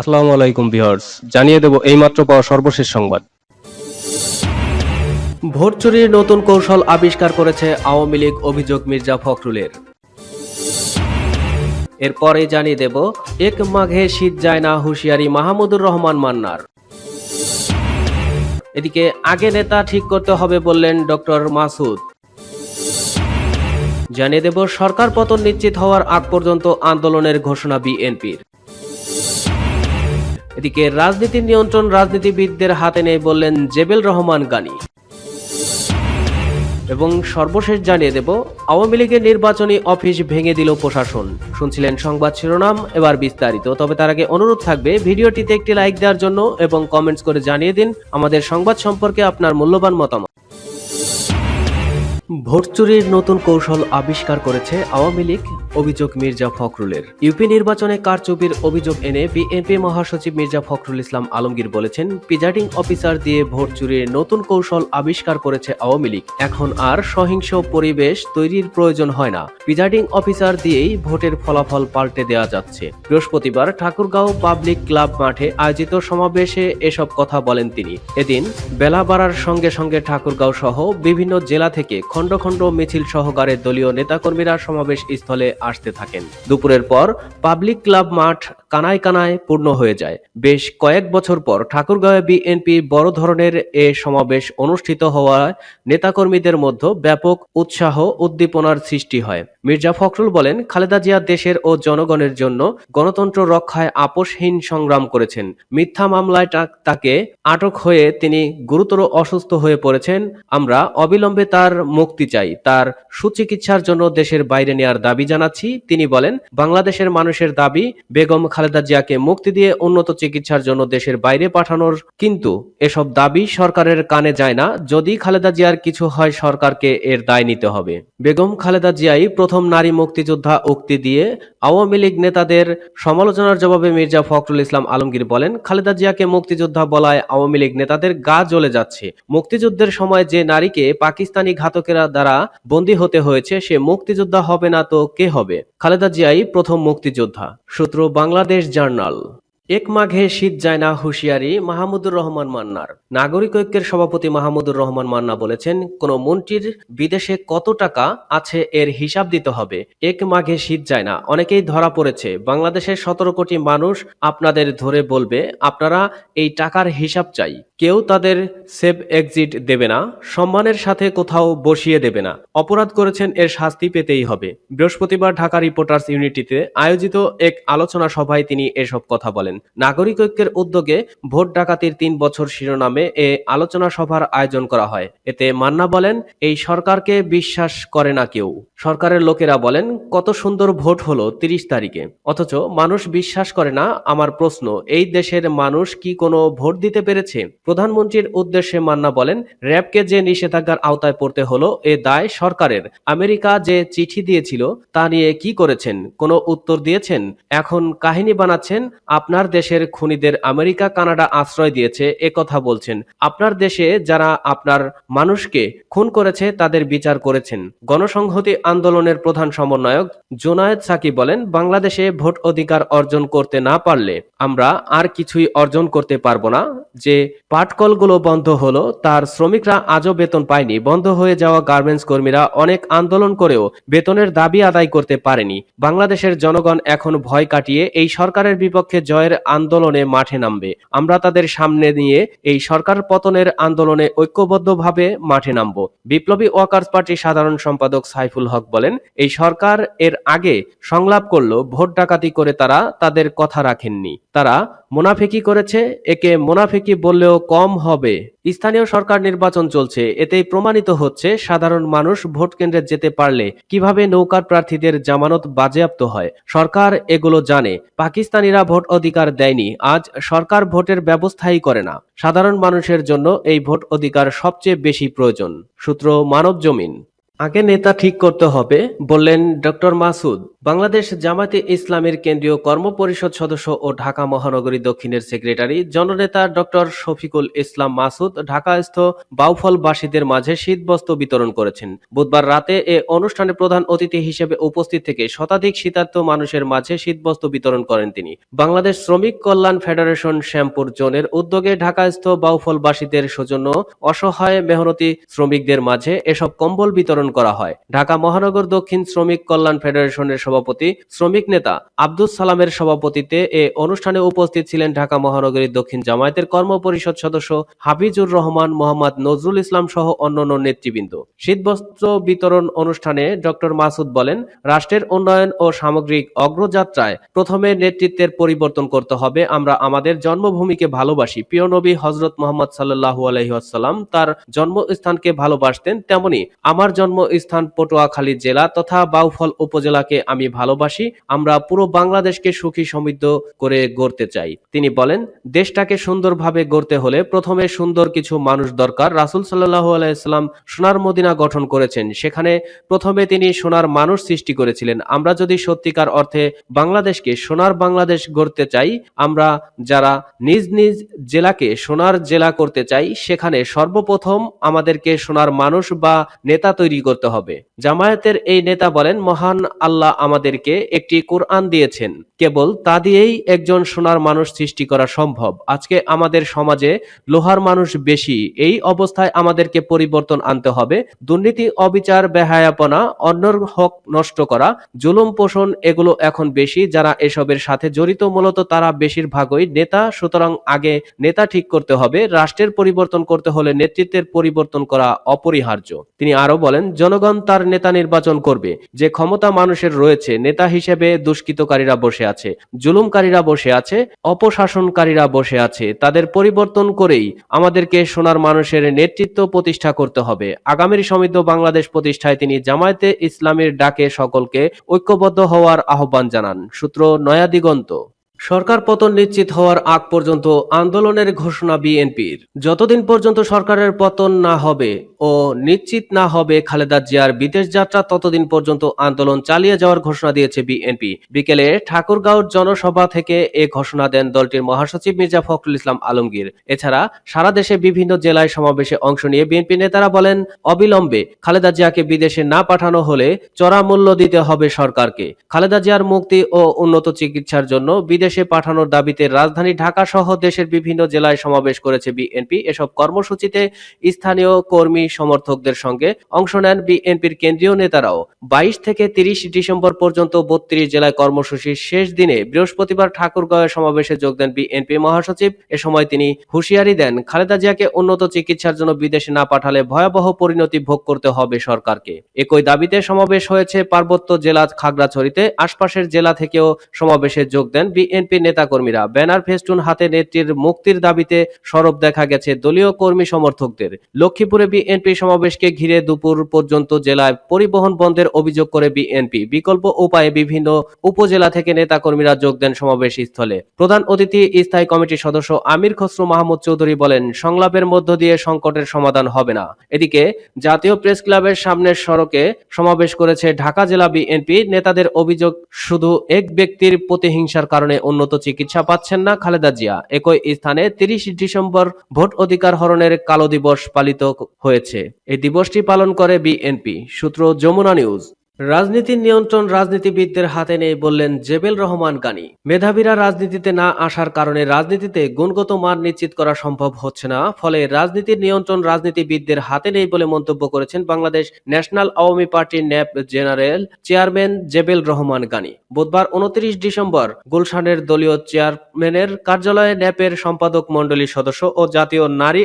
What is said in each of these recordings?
আসসালামু আলাইকুম ভিউয়ার্স, জানিয়ে দেব এইমাত্র পাওয়া সর্বশেষ সংবাদ। ভোট চুরির নতুন কৌশল আবিষ্কার করেছে আওয়ামী লীগ অভিযোগ মির্জা ফখরুলের। এরপরে জানিয়ে দেব, এক মাঘে শীত যায় না হুঁশিয়ারি মাহমুদুর রহমান মান্নার। এদিকে, আগে নেতা ঠিক করতে হবে বললেন ডক্টর মাসুদ। জানিয়ে দেব, সরকার পতন নিশ্চিত হওয়ার আগ পর্যন্ত আন্দোলনের ঘোষণা বিএনপির। এদিকে রাজনীতি নিয়ন্ত্রণ রাজনীতিবিদদের হাতে নেই বললেন জেবেল রহমান গানি। এবং সর্বশেষ জানিয়ে দেব, আওয়ামী লীগের নির্বাচনী অফিস ভেঙে দিল প্রশাসন। শুনছিলেন সংবাদ শিরোনাম, এবার বিস্তারিত। তবে তার আগে অনুরোধ থাকবে, ভিডিওটিতে একটি লাইক দেওয়ার জন্য এবং কমেন্টস করে জানিয়ে দিন। আমাদের সংবাদ সম্পর্কে আপনার মূল্যবান মতামত। ভোট চুরির নতুন কৌশল আবিষ্কার করেছে আওয়ামী লীগ, অভিযোগ মির্জা ফখরুলের। ইউপি নির্বাচনে কারচুপির অভিযোগ এনে বিএনপি মহাসচিব মির্জা ফখরুল ইসলাম আলমগীর বলেছেন, প্রিজাইডিং অফিসার দিয়ে ভোট চুরির নতুন কৌশল আবিষ্কার করেছে আওয়ামী লীগ। এখন আর সহিংস পরিবেশ তৈরির প্রয়োজন হয় না। প্রিজাইডিং অফিসার দিয়েই ভোটের ফলাফল পাল্টে দেওয়া যাচ্ছে। বৃহস্পতিবার ঠাকুরগাঁও পাবলিক ক্লাব মাঠে আয়োজিত সমাবেশে এসব কথা বলেন তিনি। এদিন বেলা বাড়ার সঙ্গে সঙ্গে ঠাকুরগাঁও সহ বিভিন্ন জেলা থেকে খণ্ড খণ্ড মিছিল সহকারে দলীয় নেতাকর্মীরা সমাবেশ স্থলে আসতে থাকেন। দুপুরের পর পাবলিক ক্লাব মাঠ কানায় কানায় পূর্ণ হয়ে যায়। বেশ কয়েক বছর পর ঠাকুরগাঁওয়ে বিএনপি বড় ধরনের এ সমাবেশ অনুষ্ঠিত হওয়ায় নেতাকর্মীদের মধ্যে ব্যাপক উৎসাহ উদ্দীপনার সৃষ্টি হয়। মির্জা ফখরুল বলেন, খালেদা জিয়া দেশের ও জনগণের জন্য গণতন্ত্র রক্ষায় আপোষহীন সংগ্রাম করেছেন। মিথ্যা মামলায় তাকে আটক হয়ে তিনি গুরুতর অসুস্থ হয়ে পড়েছেন। আমরা অবিলম্বে তার মুক্তি চাই। তার সুচিকিৎসার জন্য দেশের বাইরে নেয়ার দাবি জানাচ্ছি। তিনি বলেন, বাংলাদেশের মানুষের দাবি, বেগম খালেদা জিয়াকে মুক্তি দিয়ে উন্নত চিকিৎসার জন্য দেশের বাইরে পাঠানোর, কিন্তু এসব দাবি সরকারের কানে যায় না। যদি খালেদা জিয়ার কিছু হয়, সরকারকে এর দায় নিতে হবে। বেগম খালেদা জিয়াই প্রথম নারী মুক্তিযোদ্ধা উক্তি দিয়ে আওয়ামী লীগ নেতাদের সমালোচনার জবাবে মির্জা ফখরুল ইসলাম আলমগীর বলেন, খালেদা জিয়াকে মুক্তিযোদ্ধা বলায় আওয়ামী লীগ নেতাদের গা জ্বলে যাচ্ছে। মুক্তিযুদ্ধের সময় যে নারীকে পাকিস্তানি ঘাতকেরা দ্বারা বন্দী হতে হয়েছে, সে মুক্তিযোদ্ধা হবে না তো কে হবে? খালেদা জিয়াই প্রথম মুক্তিযোদ্ধা। সূত্র বাংলাদেশ জার্নাল। এক মাঘে শীত যায় না হুঁশিয়ারি মাহমুদুর রহমান মান্নার। নাগরিক ঐক্যের সভাপতি মাহমুদুর রহমান মান্না বলেছেন, কোন মন্ত্রীর বিদেশে কত টাকা আছে এর হিসাব দিতে হবে। এক মাঘে শীত যায় না, অনেকেই ধরা পড়েছে। বাংলাদেশের সতেরো কোটি মানুষ আপনাদের ধরে বলবে, আপনারা এই টাকার হিসাব চাই। কেউ তাদের সেভ এক্সিট দেবে না, সম্মানের সাথে কোথাও বসিয়ে দেবে না। অপরাধ করেছেন, এর শাস্তি পেতেই হবে। বৃহস্পতিবার ঢাকা রিপোর্টার্স ইউনিটিতে আয়োজিত এক আলোচনা সভায় তিনি এসব কথা বলেন। নাগরিক ঐক্যের উদ্যোগে ভোট ডাকাতির তিন বছর শিরোনামে এ আলোচনা সভার আয়োজন করা হয়। এতে মান্না বলেন, এই সরকারকে বিশ্বাস করে না কেউ। সরকারের লোকেরা বলেন, কত সুন্দর ভোট হলো তিরিশ তারিখে। অথচ মানুষ বিশ্বাস করে না, আমার প্রশ্ন, এই দেশের মানুষ কি কোনো ভোট দিতে পেরেছে? প্রধানমন্ত্রীর উদ্দেশ্যে মান্না বলেন, র্যাবকে যে নিষেধাজ্ঞার আওতায় পড়তে হলো, এ দায় সরকারের। আমেরিকা যে চিঠি দিয়েছিল, তা নিয়ে কি করেছেন? কোনো উত্তর দিয়েছেন? এখন কাহিনী বানাচ্ছেন আপনার দেশের খুনিদের আমেরিকা, কানাডা আশ্রয় দিয়েছে, এ কথা বলছেন। আপনার দেশে যারা আপনার মানুষকে খুন করেছে, তাদের বিচার করেছেন। গণসংহতি আন্দোলনের প্রধান সমন্বয়ক জোনায়েদ সাকি বলেন, বাংলাদেশে ভোট অধিকার অর্জন করতে না পারলে আমরা আর কিছুই অর্জন করতে পারব না। যে পাটকলগুলো বন্ধ হলো, তার শ্রমিকরা আজও বেতন পায়নি। বন্ধ হয়ে যাওয়া গার্মেন্টস কর্মীরা অনেক আন্দোলন করেও বেতনের দাবি আদায় করতে পারেনি। বাংলাদেশের জনগণ এখন ভয় কাটিয়ে এই সরকারের বিপক্ষে জয়ের আন্দোলনে মাঠে নামবে। আমরা তাদের সামনে নিয়ে এই সরকার পতনের আন্দোলনে ঐক্যবদ্ধভাবে মাঠে নামব। বিপ্লবী ওয়ার্কার্স পার্টি সাধারণ সম্পাদক সাইফুল হক বলেন, এই সরকার এর আগে সংলাপ করল ভোট ডাকাতি করে তারা তাদের কথা রাখেননি। তারা মুনাফিকি করেছে, একে মুনাফিকি বললেও কম হবে। স্থানীয় সরকার নির্বাচন চলছে, এতেই প্রমাণিত হচ্ছে সাধারণ মানুষ ভোট কেন্দ্রে যেতে পারলে কীভাবে নৌকার প্রার্থীদের জামানত বাজেয়াপ্ত হয়। সরকার এগুলো জানে, পাকিস্তানিরা ভোট অধিকার দেয়নি, আজ সরকার ভোটের ব্যবস্থাই করে না। সাধারণ মানুষের জন্য এই ভোট অধিকার সবচেয়ে বেশি প্রয়োজন। সূত্র মানব জমিন আগে নেতা ঠিক করতে হবে, বললেন ডক্টর মাসুদ। বাংলাদেশ জামাতে ইসলামের কেন্দ্রীয় কর্মপরিষদ সদস্য ও ঢাকা মহানগরী দক্ষিণের সেক্রেটারি জননেতা ডক্টর শফিকুল ইসলাম মাসুদ ঢাকাস্থ বাউফলবাসীদের মাঝে শীতবস্ত্র বিতরণ করেছেন। বুধবার রাতে এ অনুষ্ঠানে প্রধান অতিথি হিসেবে উপস্থিত থেকে শতাধিক শীতার্থ মানুষের মাঝে শীতবস্ত্র বিতরণ করেন তিনি। বাংলাদেশ শ্রমিক কল্যাণ ফেডারেশন শ্যামপুর জোনের উদ্যোগে ঢাকাস্থ বাউফলবাসীদের সৌজন্য অসহায় মেহনতি শ্রমিকদের মাঝে এসব কম্বল বিতরণ করা হয়। ঢাকা মহানগর দক্ষিণ শ্রমিক কল্যাণ ফেডারেশনের সভাপতি, শ্রমিক নেতা আব্দুল সালামের সভাপতিত্বে এ অনুষ্ঠানে উপস্থিত ছিলেন ঢাকা মহানগরী দক্ষিণ জামায়াতের কর্মপরিষদ সদস্য হাফিজুর রহমান, মোহাম্মদ নজরুল ইসলাম সহ অন্যান্য নেতৃবৃন্দ। শীতবস্ত্র বিতরণ অনুষ্ঠানে ডক্টর মাসুদ বলেন, রাষ্ট্রের উন্নয়ন ও সামগ্রিক অগ্রযাত্রায় প্রথমে নেতৃত্বের পরিবর্তন করতে হবে। আমরা আমাদের জন্মভূমিকে ভালোবাসি। প্রিয় নবী হজরত মোহাম্মদ সাল্লাহু আলহিহাসাল্লাম তার জন্মস্থানকে ভালোবাসতেন তেমনি আমার জন্মস্থান পটুয়াখালী জেলা তথা বাউফল উপজেলাকে আমি ভালোবাসি। আমরা পুরো বাংলাদেশকে সুখী সমৃদ্ধ করে গড়তে চাই। তিনি বলেন, দেশটাকে সুন্দরভাবে গড়তে হলে প্রথমে সুন্দর কিছু মানুষ দরকার। রাসুল সাল্লাহ আলাইসাল্লাম সোনার মদিনা গঠন করেছেন। সেখানে প্রথমে তিনি সোনার মানুষ সৃষ্টি করেছিলেন। আমরা যদি সত্যিকার অর্থে বাংলাদেশকে সোনার বাংলাদেশ গড়তে চাই, আমরা যারা নিজ নিজ জেলাকে সোনার জেলা করতে চাই, সেখানে সর্বপ্রথম আমাদেরকে সোনার মানুষ বা নেতা তৈরি করতে হবে। জামায়াতের এই নেতা বলেন, মহান আল্লাহ আমাদেরকে একটি কোরআন দিয়েছেন। কেবল তা দিয়েই একজন সোনার মানুষ সৃষ্টি করা সম্ভব। আজকে আমাদের সমাজে লোহার মানুষ বেশি। এই অবস্থায় আমাদেরকে পরিবর্তন আনতে হবে। দুর্নীতি, অবিচার, বেহায়াপনা, অন্যর হক নষ্ট করা, জুলুম পোষণ এগুলো এখন বেশি। যারা এসবের সাথে জড়িত, মূলত তারা বেশিরভাগই নেতা। সুতরাং আগে নেতা ঠিক করতে হবে। রাষ্ট্রের পরিবর্তন করতে হলে নেতৃত্বের পরিবর্তন করা অপরিহার্য। তিনি আরও বলেন জনগণ তার নেতা নির্বাচন করবে। যে ক্ষমতা মানুষের রয়েছে, নেতা হিসেবে দুষ্কৃতকারীরা বসে আছে, জুলুমকারীরা বসে আছে, অপশাসনকারীরা বসে আছে, তাদের পরিবর্তন করেই আমাদেরকে সোনার মানুষের নেতৃত্ব প্রতিষ্ঠা করতে হবে। আগামীর সমৃদ্ধ বাংলাদেশ প্রতিষ্ঠায় তিনি জামায়াতে ইসলামের ডাকে সকলকে ঐক্যবদ্ধ হওয়ার আহ্বান জানান। সূত্র নয়া দিগন্ত সরকার পতন নিশ্চিত হওয়ার আগ পর্যন্ত আন্দোলনের ঘোষণা বিএনপির। যতদিন পর্যন্ত সরকারের পতন না হবে ও নিশ্চিত না হবে খালেদা জিয়ার বিদেশ যাত্রা, ততদিন পর্যন্ত আন্দোলন চালিয়ে যাওয়ার ঘোষণা দিয়েছে বিএনপি। বিকেলে ঠাকুরগাঁওর জনসভা থেকে এ ঘোষণা দেন দলটির মহাসচিব মির্জা ফখরুল ইসলাম আলমগীর। এছাড়া সারা দেশে বিভিন্ন জেলায় সমাবেশে অংশ নিয়ে বিএনপি নেতারা বলেন, অবিলম্বে খালেদা জিয়াকে বিদেশে না পাঠানো হলে চড়া মূল্য দিতে হবে সরকারকে। খালেদা জিয়ার মুক্তি ও উন্নত চিকিৎসার জন্য বিদেশে পাঠানোর দাবিতে রাজধানী ঢাকা সহ দেশের বিভিন্ন জেলায় সমাবেশ করেছে বিএনপি। এসব কর্মসূচিতে স্থানীয় কর্মী সমর্থকদের সঙ্গে অংশ নেন বিএনপির কেন্দ্রীয় নেতারাও। বাইশ থেকে তিরিশ ডিসেম্বর পর্যন্ত বত্রিশ জেলায় কর্মসূচির শেষ দিনে বৃহস্পতিবার ঠাকুরগাঁওয়ে সমাবেশে যোগ দেন বিএনপি মহাসচিব। এ সময় তিনি হুঁশিয়ারি দেন, খালেদা জিয়াকে উন্নত চিকিৎসার জন্য বিদেশে না পাঠালে ভয়াবহ পরিণতি ভোগ করতে হবে সরকারকে। একই দাবিতে সমাবেশ হয়েছে পার্বত্য জেলা খাগড়াছড়িতে। আশপাশের জেলা থেকেও সমাবেশে যোগ দেন বিএনপি নেতাকর্মীরা ব্যানার ফেস্টুন হাতে নেত্রীর মুক্তির দাবিতে সরব দেখা গেছে দলীয় কর্মী সমর্থকদের। লক্ষ্মীপুরে বিএনপি সমাবেশকে ঘিরে দুপুর পর্যন্ত জেলায় পরিবহন বন্ধের অভিযোগ করে বিএনপি। বিকল্প উপায়ে বিভিন্ন উপজেলা থেকে নেতাকর্মীরা যোগ দেন সমাবেশ স্থলে। প্রধান অতিথি, স্থায়ী কমিটির সদস্য আমির খসরু মাহমুদ চৌধুরী বলেন, সংলাপের মধ্য দিয়ে সংকটের সমাধান হবে না। এদিকে, জাতীয় প্রেস ক্লাবের সামনের সড়কে সমাবেশ করেছে ঢাকা জেলা বিএনপি। নেতাদের অভিযোগ, শুধু এক ব্যক্তির প্রতিহিংসার কারণে উন্নত চিকিৎসা পাচ্ছেন না খালেদা জিয়া। একই স্থানে তিরিশ ডিসেম্বর ভোট অধিকার হরণের কালো দিবস পালিত হয়েছে। এই দিবসটি পালন করে বিএনপি। সূত্র যমুনা নিউজ। রাজনীতির নিয়ন্ত্রণ রাজনীতিবিদদের হাতে নেই বললেন জেবেল রহমান গানি। মেধাবীরা রাজনীতিতে না আসার কারণে রাজনীতিতে গুণগত মান নিশ্চিত করা সম্ভব হচ্ছে না, ফলে রাজনীতির নিয়ন্ত্রণ রাজনীতিবিদদের হাতে নেই বলে মন্তব্য করেছেন বাংলাদেশ ন্যাশনাল আওয়ামী পার্টির nap general chairman জেবেল Rahman Gani. বুধবার উনত্রিশ ডিসেম্বর গুলশানের দলীয় চেয়ারম্যানের কার্যালয়ে ন্যাপের সম্পাদক মণ্ডলীর সদস্য ও জাতীয় নারী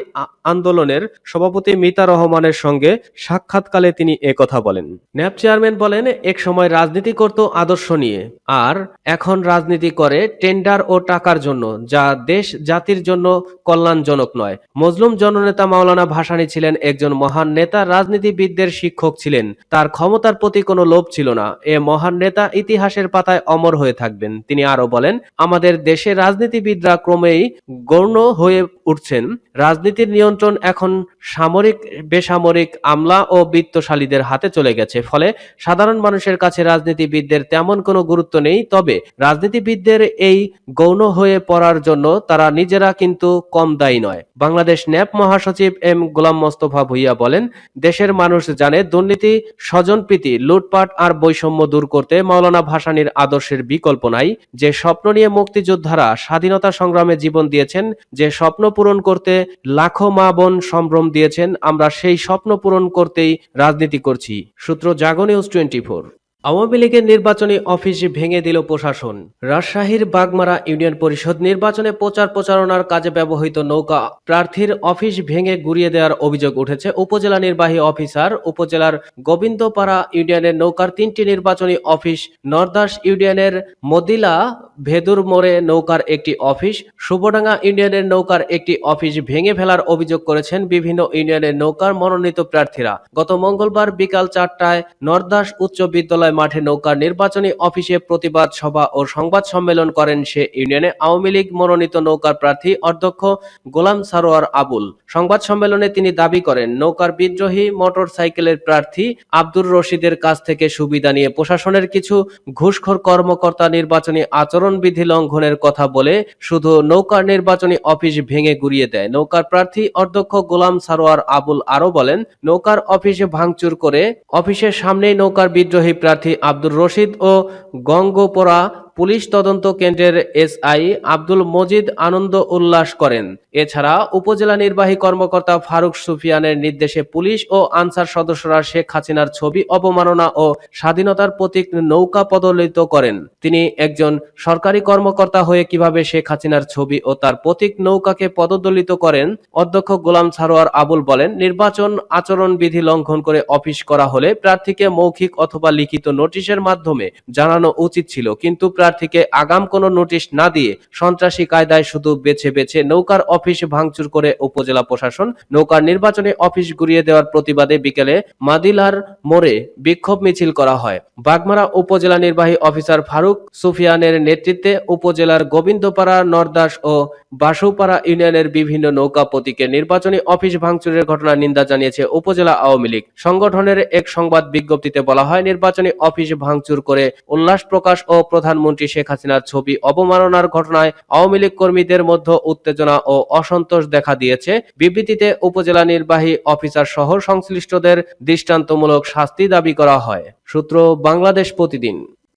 আন্দোলনের সভাপতি মিতা রহমানের সঙ্গে সাক্ষাৎকালে তিনি একথা বলেন। ন্যাপ চেয়ারম্যান বলেন এক সময় রাজনীতি করত আদর্শ নিয়ে। আর এখন রাজনীতি করে টেন্ডার ও টাকার জন্য, যা দেশ জাতির জন্য কল্যাণজনক নয়। মজলুম জননেতা মাওলানা ভাসানী ছিলেন একজন মহান নেতা, রাজনীতিবিদদের শিক্ষক ছিলেন। তার ক্ষমতার প্রতি কোনো লোভ ছিল না। এ মহান নেতা ইতিহাসের পাতায় অমর হয়ে থাকবেন। তিনি আরও বলেন, আমাদের দেশে রাজনীতিবিদরা ক্রমেই গৌণ হয়ে উঠছেন। রাজনীতির নিয়ন্ত্রণ এখন সামরিক, বেসামরিক আমলা ও বিত্তশালীদের হাতে চলে গেছে। ফলে সাধারণ মানুষের কাছে রাজনীতিবিদদের তেমন কোনো গুরুত্ব নেই, তবে রাজনীতিবিদদের এই গৌণ হয়ে পড়ার জন্য তারা নিজেরা কিন্তু কম দায়ী নয়। বাংলাদেশ ন্যাপ মহাসচিব এম গোলাম মোস্তফা ভুইয়া বলেন, দেশের মানুষ জানে দুর্নীতি, স্বজনপ্রীতি, লুটপাট আর বৈষম্য দূর করতে মাওলানা ভাসানীর আদর্শের বিকল্প নাই। যে স্বপ্ন নিয়ে মুক্তিযোদ্ধারা স্বাধীনতা সংগ্রামে জীবন দিয়েছেন, যে স্বপ্ন পূরণ করতে লাখো মা বোন সম্ভ্রম দিয়েছেন, আমরা সেই স্বপ্ন পূরণ করতেই রাজনীতি করছি। সূত্র জাগো নিউজ টোয়েন্টি আওয়ামী লীগের নির্বাচনী অফিস ভেঙে দিল প্রশাসন। রাজশাহীর বাগমারা ইউনিয়ন পরিষদ নির্বাচনে প্রচার প্রচারণার কাজে ব্যবহৃত নৌকা প্রার্থীর অফিস ভেঙে গুড়িয়ে দেওয়ার অভিযোগ উঠেছে উপজেলা নির্বাহী অফিসার। উপজেলার গোবিন্দপাড়া ইউনিয়নের নৌকার তিনটি নির্বাচনী অফিস, নরদাস ইউনিয়নের মদিলা ভেদুর মোড়ে নৌকার একটি অফিস সুবডাঙ্গা ইউনিয়নের নৌকার একটি অফিস ভেঙে ফেলার অভিযোগ করেছেন বিভিন্ন ইউনিয়নের নৌকার মনোনীত প্রার্থীরা। গত মঙ্গলবার বিকাল চারটায় নরদাস উচ্চ বিদ্যালয় মাঠে নৌকার নির্বাচনী অফিসে প্রতিবাদ সভা ও সংবাদ সম্মেলন করেন সে ইউনিয়নে আওয়ামী লীগ মনোনীত নৌকার প্রার্থী অধ্যক্ষ গোলাম সারোয়ার আবুল। সংবাদ সম্মেলনে তিনি দাবি করেন, নৌকার বিদ্রোহী মোটর সাইকেলের প্রার্থী আব্দুর রশিদের কাছ থেকে সুবিধা নিয়ে প্রশাসনের কিছু ঘুষখোর কর্মকর্তা নির্বাচনী আচরণবিধি লঙ্ঘনের কথা বলে শুধু নৌকার নির্বাচনী অফিস ভেঙে গুড়িয়ে দেয়। নৌকার প্রার্থী অধ্যক্ষ গোলাম সারোয়ার আবুল আরও বলেন, নৌকার অফিসে ভাঙচুর করে অফিসের সামনেই নৌকার বিদ্রোহী প্রার্থী আব্দুর রশিদ ও গঙ্গোপরা পুলিশ তদন্ত কেন্দ্রের এসআই আব্দুল মজিদ আনন্দ উল্লাস করেন। এছাড়া উপজেলা নির্বাহী কর্মকর্তা ফারুক সুফিয়ানের নির্দেশে পুলিশ ও আনসার সদস্যরা শেখ হাসিনার ছবি অবমাননা ও স্বাধীনতার প্রতীক নৌকা পদলিত করেন। তিনি একজন সরকারি কর্মকর্তা হয়ে কীভাবে শেখ হাসিনার ছবি ও তার প্রতীক নৌকাকে পদদলিত করেন, অধ্যক্ষ গোলাম সারোয়ার আবুল বলেন, নির্বাচন আচরণ বিধি লঙ্ঘন করে অফিস করা হলে প্রার্থীকে মৌখিক অথবা লিখিত নোটিশের মাধ্যমে জানানো উচিত ছিল, কিন্তু প্রার্থীকে আগাম কোনো নোটিশ না দিয়ে সন্ত্রাসী কায়দায় শুধু বেছে বেছে নৌকার অফিস ভাঙচুর করে উপজেলা প্রশাসন নৌকার নির্বাচনী অফিস গুড়িয়ে দেওয়ার প্রতিবাদে বিকেলে মাদিলার মোড়ে বিক্ষোভ মিছিল করা হয়। বাগমারা উপজেলা নির্বাহী অফিসার ফারুক সুফিয়ানের নেতৃত্বে উপজেলার গোবিন্দপাড়া, নরদাস ও বাসুপাড়া ইউনিয়নের বিভিন্ন নৌকা প্রতীকের নির্বাচনী অফিস ভাঙচুরের ঘটনা নিন্দা জানিয়েছে উপজেলা আওয়ামী লীগ। সংগঠনের এক সংবাদ বিজ্ঞপ্তিতে বলা হয়, নির্বাচনী অফিস ভাঙচুর করে উল্লাস প্রকাশ ও প্রধানমন্ত্রী শেখ হাসিনার ছবি অবমাননার ঘটনায় আওয়ামী লীগ কর্মীদের মধ্যে উত্তেজনা ও অসন্তোষ দেখা দিয়েছে। বিবৃতিতে উপজেলা নির্বাহী অফিসার সহ সংশ্লিষ্টদের দৃষ্টান্তমূলক শাস্তি দাবি করা হয়। সূত্র বাংলাদেশ প্রতিদিন।